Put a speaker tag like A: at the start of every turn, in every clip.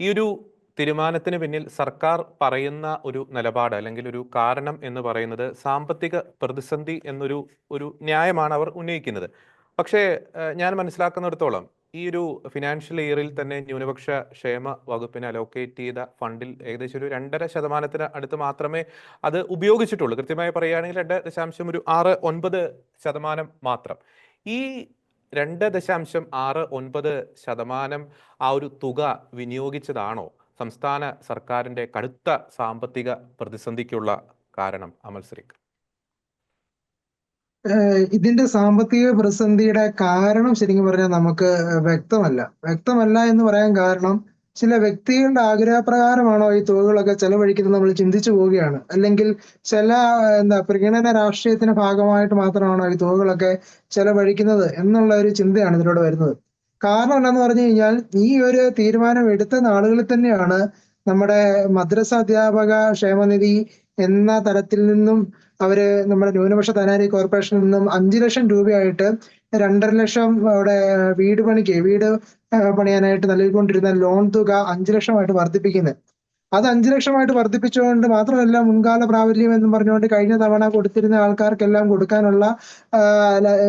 A: ഈ ഒരു തീരുമാനത്തിന് പിന്നിൽ സർക്കാർ പറയുന്ന ഒരു നിലപാട് അല്ലെങ്കിൽ ഒരു കാരണം എന്ന് പറയുന്നത് സാമ്പത്തിക പ്രതിസന്ധി എന്നൊരു ഒരു ന്യായമാണ് അവർ ഉന്നയിക്കുന്നത്. പക്ഷേ ഞാൻ മനസ്സിലാക്കുന്നിടത്തോളം ഈ ഒരു ഫിനാൻഷ്യൽ ഇയറിൽ തന്നെ ന്യൂനപക്ഷ ക്ഷേമ വകുപ്പിന് അലോക്കേറ്റ് ചെയ്ത ഫണ്ടിൽ ഏകദേശം ഒരു രണ്ടര ശതമാനത്തിന് അടുത്ത് മാത്രമേ അത് ഉപയോഗിച്ചിട്ടുള്ളൂ. കൃത്യമായി പറയുകയാണെങ്കിൽ രണ്ട് ദശാംശം ഒരു ആറ് ഒൻപത് ശതമാനം മാത്രം. ഈ രണ്ട് ദശാംശം ആറ് ഒൻപത് ശതമാനം ആ ഒരു തുക വിനിയോഗിച്ചതാണോ സംസ്ഥാന സർക്കാരിന്റെ കടുത്ത സാമ്പത്തിക പ്രതിസന്ധിക്കുള്ള കാരണം അമൽ ശ്രീക്ക്?
B: ഇതിന്റെ സാമ്പത്തിക പ്രതിസന്ധിയുടെ കാരണം ശരിക്കും പറഞ്ഞാൽ നമുക്ക് വ്യക്തമല്ല. വ്യക്തമല്ല എന്ന് പറയാൻ കാരണം ചില വ്യക്തികളുടെ ആഗ്രഹപ്രകാരമാണോ ഈ തുകകളൊക്കെ ചെലവഴിക്കുന്നത് നമ്മൾ ചിന്തിച്ചു പോവുകയാണ്. അല്ലെങ്കിൽ ചില എന്താ പ്രീണന രാഷ്ട്രീയത്തിന്റെ ഭാഗമായിട്ട് മാത്രമാണോ ഈ തുകകളൊക്കെ ചെലവഴിക്കുന്നത് എന്നുള്ള ഒരു ചിന്തയാണ് ഇതിലൂടെ വരുന്നത്. കാരണം എന്താന്ന് പറഞ്ഞു കഴിഞ്ഞാൽ ഈ ഒരു തീരുമാനം എടുത്ത നാളുകളിൽ തന്നെയാണ് നമ്മുടെ മദ്രസ അധ്യാപക ക്ഷേമനിധി എന്ന തലത്തിൽ നിന്നും അവർ നമ്മുടെ ന്യൂനപക്ഷ ധനാരി കോർപ്പറേഷനിൽ നിന്നും അഞ്ചു ലക്ഷം രൂപയായിട്ട് രണ്ടര ലക്ഷം അവിടെ വീട് പണിക്ക് വീട് പണിയാനായിട്ട് നൽകിക്കൊണ്ടിരുന്ന ലോൺ തുക അഞ്ചു ലക്ഷമായിട്ട് വർദ്ധിപ്പിക്കുന്നത് അത് അഞ്ചു ലക്ഷമായിട്ട് വർദ്ധിപ്പിച്ചുകൊണ്ട് മാത്രമല്ല മുൻകാല പ്രാബല്യം എന്ന് പറഞ്ഞുകൊണ്ട് കഴിഞ്ഞ തവണ കൊടുത്തിരുന്ന ആൾക്കാർക്കെല്ലാം കൊടുക്കാനുള്ള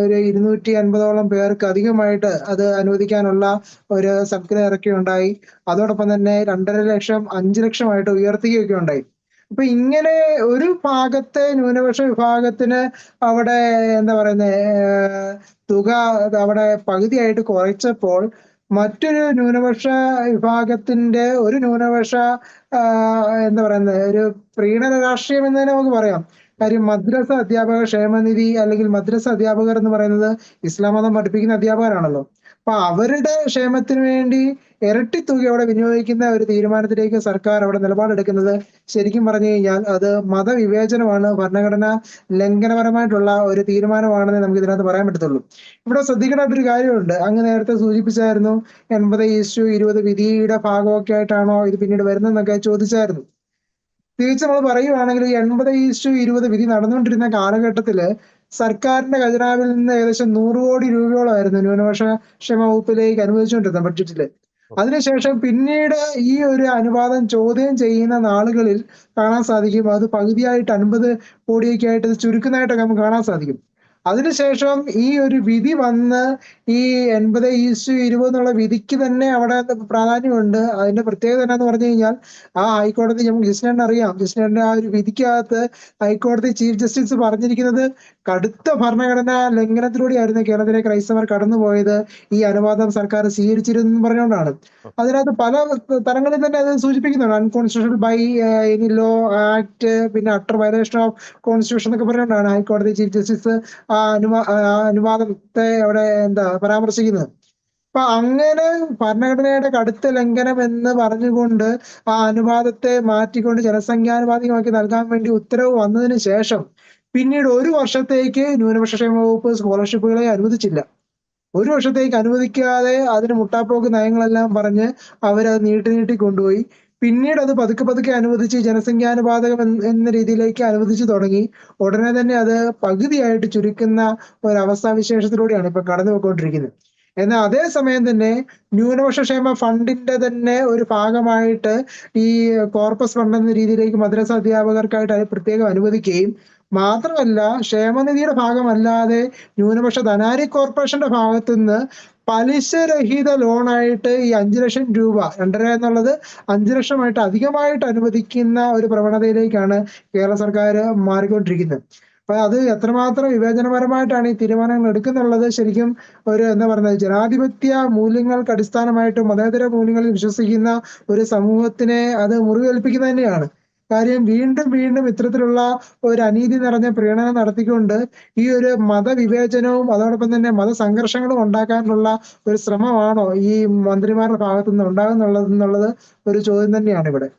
B: ഒരു ഇരുന്നൂറ്റി അൻപതോളം പേർക്ക് അധികമായിട്ട് അത് അനുവദിക്കാനുള്ള ഒരു സർക്കുലർ ഇറക്കിയുണ്ടായി. അതോടൊപ്പം തന്നെ രണ്ടര ലക്ഷം അഞ്ചു ലക്ഷമായിട്ട് ഉയർത്തുകയൊക്കെ ഉണ്ടായി. അപ്പൊ ഇങ്ങനെ ഒരു ഭാഗത്തെ ന്യൂനപക്ഷ വിഭാഗത്തിന് അവിടെ എന്താ പറയുന്നത് തുക അവിടെ പകുതിയായിട്ട് കുറച്ചപ്പോൾ മറ്റൊരു ന്യൂനപക്ഷ വിഭാഗത്തിന്റെ ഒരു ന്യൂനപക്ഷ എന്താ പറയുന്നത് ഒരു പ്രീണന രാഷ്ട്രീയം എന്ന് തന്നെ നമുക്ക് പറയാം. കാര്യം മദ്രസ അധ്യാപക ക്ഷേമനിധി അല്ലെങ്കിൽ മദ്രസ അധ്യാപകർ എന്ന് പറയുന്നത് ഇസ്ലാം മതം പഠിപ്പിക്കുന്ന അധ്യാപകരാണല്ലോ. അപ്പൊ അവരുടെ ക്ഷേമത്തിന് വേണ്ടി ഇരട്ടി തുക അവിടെ വിനിയോഗിക്കുന്ന ഒരു തീരുമാനത്തിലേക്ക് സർക്കാർ അവിടെ നിലപാടെടുക്കുന്നത് ശരിക്കും പറഞ്ഞു കഴിഞ്ഞാൽ അത് മതവിവേചനമാണ് ഭരണഘടന ലംഘനപരമായിട്ടുള്ള ഒരു തീരുമാനമാണെന്ന് നമുക്ക് ഇതിനകത്ത് പറയാൻ പറ്റത്തുള്ളൂ. ഇവിടെ ശ്രദ്ധിക്കേണ്ട ഒരു കാര്യമുണ്ട്. അങ്ങ് നേരത്തെ സൂചിപ്പിച്ചായിരുന്നു എൺപത് ഈസ്റ്റു ഇരുപത് വിധിയുടെ ഭാഗമൊക്കെ ആയിട്ടാണോ ഇത് പിന്നീട് വരുന്നതെന്നൊക്കെ ചോദിച്ചായിരുന്നു. തിരിച്ച് നമ്മൾ പറയുവാണെങ്കിൽ ഈ എൺപത് ഈസ്റ്റു ഇരുപത് വിധി നടന്നുകൊണ്ടിരുന്ന കാലഘട്ടത്തിൽ സർക്കാരിന്റെ ഖജനാവിൽ നിന്ന് ഏകദേശം നൂറ് കോടി രൂപയോളമായിരുന്നു ന്യൂനപക്ഷ ക്ഷേമ വകുപ്പിലേക്ക് അനുവദിച്ചുകൊണ്ടിരുന്ന ബഡ്ജറ്റിൽ. അതിനുശേഷം പിന്നീട് ഈ ഒരു അനുപാതം ചോദ്യം ചെയ്യുന്ന നാളുകളിൽ കാണാൻ സാധിക്കും. അത് പകുതിയായിട്ട് അൻപത് കോടിയൊക്കെ ആയിട്ട് ചുരുക്കുന്നതായിട്ടൊക്കെ നമുക്ക് കാണാൻ സാധിക്കും. അതിനുശേഷം ഈ ഒരു വിധി വന്ന് ഈ എൺപത് ഈസ്റ്റു ഇരുപത് എന്നുള്ള വിധിക്ക് തന്നെ അവിടെ പ്രാധാന്യമുണ്ട്. അതിന്റെ പ്രത്യേകത എന്നാന്ന് പറഞ്ഞു കഴിഞ്ഞാൽ ആ ഹൈക്കോടതി നമുക്ക് ജസ്റ്റിനെ അറിയാം. ജസ്റ്റിനെ ആ ഒരു വിധിക്കകത്ത് ഹൈക്കോടതി ചീഫ് ജസ്റ്റിസ് പറഞ്ഞിരിക്കുന്നത് കടുത്ത ഭരണഘടനാ ലംഘനത്തിലൂടെയായിരുന്നു കേരളത്തിലെ ക്രൈസ്തവർ കടന്നുപോയത്. ഈ അനുവാദം സർക്കാർ സ്വീകരിച്ചിരുന്നു പറഞ്ഞുകൊണ്ടാണ്. അതിനകത്ത് പല തരങ്ങളിൽ തന്നെ അത് സൂചിപ്പിക്കുന്നുണ്ട്. Unconstitutional by any law act പിന്നെ അട്ടർ വയലേഷൻ ഓഫ് കോൺസ്റ്റിറ്റ്യൂഷൻ എന്നൊക്കെ പറഞ്ഞുകൊണ്ടാണ് ഹൈക്കോടതി ചീഫ് ജസ്റ്റിസ് അനുവാ ആ അനുവാദത്തെ അവിടെ എന്താ പരാമർശിക്കുന്നത്? അപ്പൊ അങ്ങനെ ഭരണഘടനയുടെ കടുത്ത ലംഘനം എന്ന് പറഞ്ഞുകൊണ്ട് ആ അനുവാദത്തെ മാറ്റിക്കൊണ്ട് ജനസംഖ്യാനുപാതികമാക്കി നൽകാൻ വേണ്ടി ഉത്തരവ് വന്നതിന് ശേഷം പിന്നീട് ഒരു വർഷത്തേക്ക് ന്യൂനപക്ഷ ക്ഷേമ വകുപ്പ് സ്കോളർഷിപ്പുകളെ അനുവദിച്ചില്ല. ഒരു വർഷത്തേക്ക് അനുവദിക്കാതെ അതിന് മുട്ടാപ്പോക്ക് നയങ്ങളെല്ലാം പറഞ്ഞ് അവരത് നീട്ടി നീട്ടി കൊണ്ടുപോയി. പിന്നീട് അത് പതുക്കെ പതുക്കെ അനുവദിച്ച് ജനസംഖ്യാനുപാതകം എന്ന രീതിയിലേക്ക് അനുവദിച്ചു തുടങ്ങി. ഉടനെ തന്നെ അത് പകുതിയായിട്ട് ചുരുക്കുന്ന ഒരു അവസ്ഥാവിശേഷത്തിലൂടെയാണ് ഇപ്പൊ കടന്നു പോയിക്കൊണ്ടിരിക്കുന്നത് എന്നാൽ അതേസമയം തന്നെ ന്യൂനപക്ഷ ക്ഷേമ ഫണ്ടിന്റെ തന്നെ ഒരു ഭാഗമായിട്ട് ഈ കോർപ്പസ് ഫണ്ട് എന്ന രീതിയിലേക്ക് മദ്രസ അധ്യാപകർക്കായിട്ട് അത് പ്രത്യേകം അനുവദിക്കുകയും മാത്രമല്ല ക്ഷേമനിധിയുടെ ഭാഗമല്ലാതെ ന്യൂനപക്ഷ ധനാരി കോർപ്പറേഷന്റെ ഭാഗത്തു നിന്ന് പലിശരഹിത ലോണായിട്ട് ഈ അഞ്ചു ലക്ഷം രൂപ രണ്ടര എന്നുള്ളത് അഞ്ചു ലക്ഷമായിട്ട് അധികമായിട്ട് അനുവദിക്കുന്ന ഒരു പ്രവണതയിലേക്കാണ് കേരള സർക്കാർ മാറിക്കൊണ്ടിരിക്കുന്നത്. അപ്പൊ അത് എത്രമാത്രം വിവേചനപരമായിട്ടാണ് ഈ തീരുമാനങ്ങൾ എടുക്കുന്നുള്ളത് ശരിക്കും ഒരു എന്താ പറയുന്നത് ജനാധിപത്യ മൂല്യങ്ങൾക്ക് അടിസ്ഥാനമായിട്ടും മതേതര മൂല്യങ്ങളിൽ വിശ്വസിക്കുന്ന ഒരു സമൂഹത്തിനെ അത് മുറിവേൽപ്പിക്കുന്നത് തന്നെയാണ്. കാര്യം വീണ്ടും വീണ്ടും ഇത്തരത്തിലുള്ള ഒരു അനീതി നിറഞ്ഞ പ്രീണനം നടത്തിക്കൊണ്ട് ഈ ഒരു മതവിവേചനവും അതോടൊപ്പം തന്നെ മതസംഘർഷങ്ങളും ഉണ്ടാക്കാനുള്ള ഒരു ശ്രമമാണോ ഈ മന്ത്രിമാരുടെ ഭാഗത്തുനിന്ന് ഉണ്ടാകുന്നുള്ളത് എന്നുള്ളത് ഒരു ചോദ്യം തന്നെയാണ് ഇവിടെ.